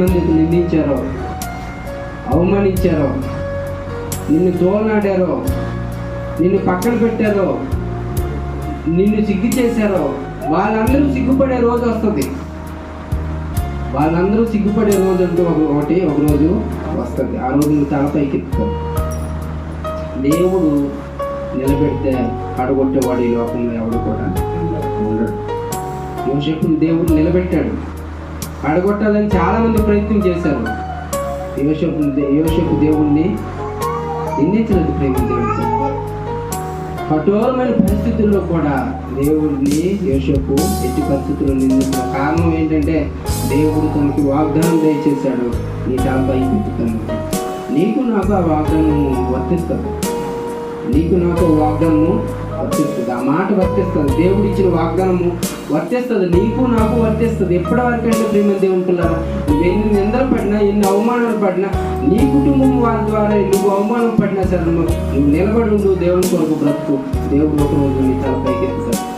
నీకు అయితే నిందించారో అవమానించారో నిన్ను తోలనాడారో నిన్ను పక్కన పెట్టారో నిన్ను సిగ్గు చేశారో వాళ్ళందరూ సిగ్గుపడే రోజు వస్తుంది. వాళ్ళందరూ సిగ్గుపడే రోజు అంటూ ఒకటి ఒక రోజు వస్తుంది. ఆ రోజు నువ్వు తలపైకి దేవుడు నిలబెడితే అడగొట్టేవాడు ఈ లోకంలో ఎవడు కూడా ఉండడు. యోసేపుని దేవుడు నిలబెట్టాడు. అడగొట్టాలని చాలా మంది ప్రయత్నం చేశారు. యోసేపు యోసేపు దేవుణ్ణి నిందించలేదు ప్రేమ దేవుడితో. కఠోరమైన పరిస్థితుల్లో కూడా దేవుడిని యోసేపు ఎట్టి పరిస్థితుల్లో నిందించిన కారణం ఏంటంటే దేవుడు తనకి వాగ్దానం దయచేశాడు నీ తలపై పెట్టుతాను నీకు నాకు ఆ వాగ్దానం వర్తిస్తాడు నీకు నాకు వాగ్దానము వర్తిస్తుంది. ఆ మాట వర్తిస్తుంది. దేవుడు ఇచ్చిన వాగ్దానము వర్తిస్తుంది. నీకు నాకు వర్తిస్తుంది. ఎప్పటి వరకు అంటే ప్రేమ దేవునికున్నారా నువ్వు ఎన్ని నిందలు పడినా ఎన్ని అవమానాలు పడినా నీ కుటుంబం వారి ద్వారా నువ్వు అవమానం పడినా సరే నువ్వు నిలబడి ఉండు. దేవుని కొరకు బ్రతుకు. దేవుడు ఒక రోజు నీ తలపైకి